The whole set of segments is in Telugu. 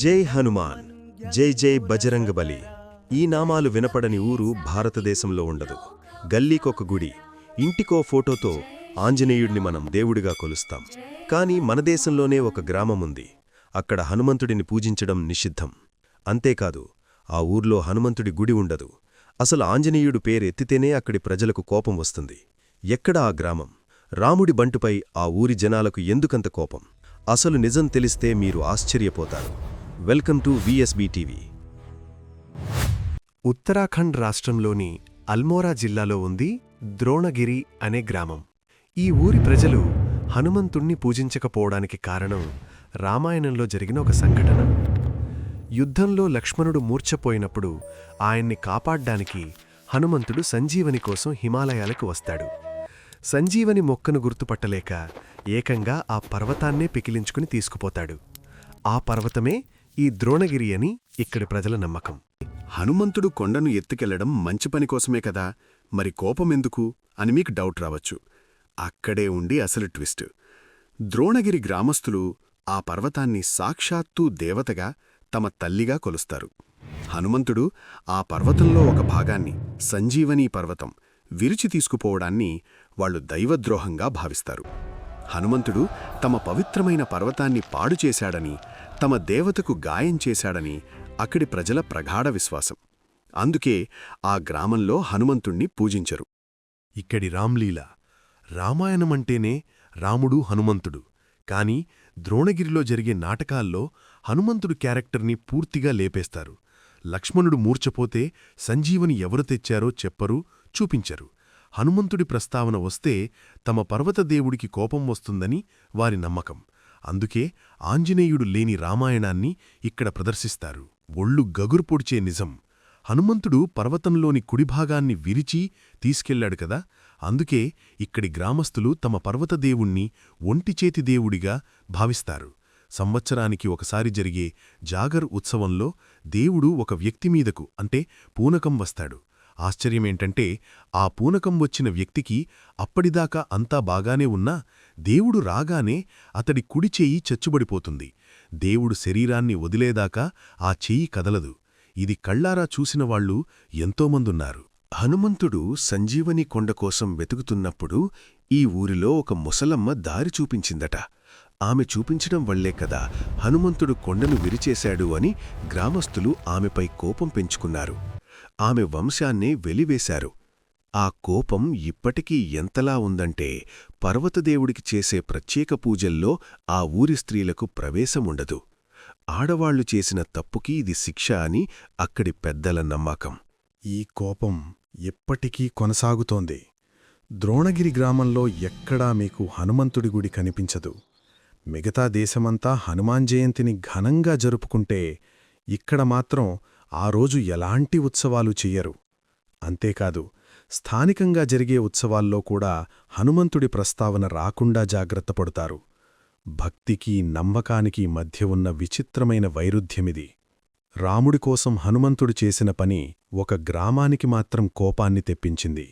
జై హనుమాన్ జై జై బజరంగబలి ఈ నామాలు వినపడని ఊరు భారతదేశంలో ఉండదు. గల్లీకొక గుడి ఇంటికో ఫోటోతో ఆంజనేయుడిని మనం దేవుడిగా కొలుస్తాం. కాని మన దేశంలోనే ఒక గ్రామముంది అక్కడ హనుమంతుడిని పూజించడం నిషిద్ధం. అంతేకాదు ఆ ఊర్లో హనుమంతుడి గుడి ఉండదు. అసలు ఆంజనేయుడు పేరెత్తితేనే అక్కడి ప్రజలకు కోపం వస్తుంది. ఎక్కడ ఆ గ్రామం? రాముడి బంటుపై ఆ ఊరి జనాలకు ఎందుకంత కోపం? అసలు నిజం తెలిస్తే మీరు ఆశ్చర్యపోతారు. Welcome to VSB TV Uttarakhand రాష్ట్రంలోని అల్మోరా జిల్లాలో ఉంది ద్రోణగిరి అనే గ్రామం. ఈ ఊరి ప్రజలు హనుమంతుణ్ణి పూజించకపోవడానికి కారణం రామాయణంలో జరిగిన ఒక సంఘటన. యుద్ధంలో లక్ష్మణుడు మూర్ఛపోయినప్పుడు ఆయన్ని కాపాడ్డానికి హనుమంతుడు సంజీవని కోసం హిమాలయాలకు వస్తాడు. సంజీవని మొక్కను గుర్తుపట్టలేక ఏకంగా ఆ పర్వతాన్నే పికిలించుకుని తీసుకుపోతాడు. ఆ పర్వతమే ఈ ద్రోణగిరి అని ఇక్కడి ప్రజల నమ్మకం. హనుమంతుడు కొండను ఎత్తుకెళ్ళడం మంచి పని కోసమే కదా? మరి కోపమెందుకు? అని మీకు డౌట్ రావచ్చు. అక్కడే ఉండి అసలు ట్విస్ట్. ద్రోణగిరి గ్రామస్తులు ఆ పర్వతాన్ని సాక్షాత్తూ దేవతగా తమ తల్లిగా కొలుస్తారు. హనుమంతుడు ఆ పర్వతంలో ఒక భాగాన్ని సంజీవనీ పర్వతం విరిచి తీసుకుపోవడాన్ని వాళ్ళు దైవద్రోహంగా భావిస్తారు. హనుమంతుడు తమ పవిత్రమైన పర్వతాన్ని పాడు చేశాడని తమ దేవతకు గాయం చేశాడని అక్కడి ప్రజల ప్రగాఢ విశ్వాసం. అందుకే ఆ గ్రామంలో హనుమంతుణ్ణి పూజించరు. ఇక్కడి రామ్లీల రామాయణమంటేనే రాముడు హనుమంతుడు. కాని ద్రోణగిరిలో జరిగే నాటకాల్లో హనుమంతుడు క్యారెక్టర్ని పూర్తిగా లేపేస్తారు. లక్ష్మణుడు మూర్చపోతే సంజీవని ఎవరు తెచ్చారో చెప్పరు చూపించరు. హనుమంతుడి ప్రస్తావన వస్తే తమ పర్వతదేవుడికి కోపం వస్తుందని వారి నమ్మకం. అందుకే ఆంజనేయుడు లేని రామాయణాన్ని ఇక్కడ ప్రదర్శిస్తారు. ఒళ్ళు గగురు పొడిచే నిజం. హనుమంతుడు పర్వతంలోని కుడిభాగాన్ని విరిచి తీసుకెళ్ళాడు కదా అందుకే ఇక్కడి గ్రామస్తులు తమ పర్వతదేవుణ్ణి ఒంటిచేతి దేవుడిగా భావిస్తారు. సంవత్సరానికి ఒకసారి జరిగే జాగర్ ఉత్సవంలో దేవుడు ఒక వ్యక్తి మీదకు అంటే పూనకం వస్తాడు. ఆశ్చర్యమేంటంటే ఆ పూనకం వచ్చిన వ్యక్తికి అప్పటిదాకా అంతా బాగానే ఉన్నా దేవుడు రాగానే అతడి కుడిచేయి చచ్చుబడిపోతుంది. దేవుడు శరీరాన్ని వదిలేదాకా ఆ చెయ్యి కదలదు. ఇది కళ్ళారా చూసినవాళ్ళు ఎంతోమందున్నారు. హనుమంతుడు సంజీవని కొండ కోసం వెతుకుతున్నప్పుడు ఈ ఊరిలో ఒక ముసలమ్మ దారి చూపించిందట. ఆమె చూపించడం వల్లే కదా హనుమంతుడు కొండను విరిచేశాడు అని గ్రామస్తులు ఆమెపై కోపం పెంచుకున్నారు. ఆమె వంశాన్ని వెలివేశారు. ఆ కోపం ఇప్పటికీ ఎంతలా ఉందంటే పర్వతదేవుడికి చేసే ప్రత్యేక పూజల్లో ఆ ఊరి స్త్రీలకు ప్రవేశముండదు. ఆడవాళ్ళు చేసిన తప్పుకి ఇది శిక్ష అని అక్కడి పెద్దల నమ్మకం. ఈ కోపం ఎప్పటికీ కొనసాగుతోంది. ద్రోణగిరి గ్రామంలో ఎక్కడా మీకు హనుమంతుడి గుడి కనిపించదు. మిగతా దేశమంతా హనుమాన్ జయంతిని ఘనంగా జరుపుకుంటే ఇక్కడ మాత్రం ఆ రోజు ఎలాంటి ఉత్సవాలు చెయ్యరు. అంతేకాదు స్థానికంగా జరిగే ఉత్సవాల్లో కూడా హనుమంతుడి ప్రస్తావన రాకుండా జాగ్రత్త పడుతారు. భక్తికి నమ్మకానికి మధ్య ఉన్న విచిత్రమైన వైరుధ్యమిది. రాముడి కోసం హనుమంతుడు చేసిన పని ఒక గ్రామానికి మాత్రం కోపాన్ని తెప్పించింది.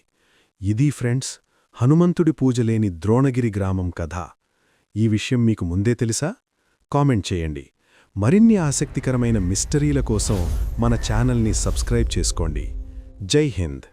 ఇది ఫ్రెండ్స్ హనుమంతుడి పూజలేని ద్రోణగిరి గ్రామం కథ. ఈ విషయం మీకు ముందే తెలుసా? కామెంట్ చేయండి. మరిన్ని ఆసక్తికరమైన మిస్టరీల కోసం మన ఛానల్ని సబ్స్క్రైబ్ చేసుకోండి. జై హింద్.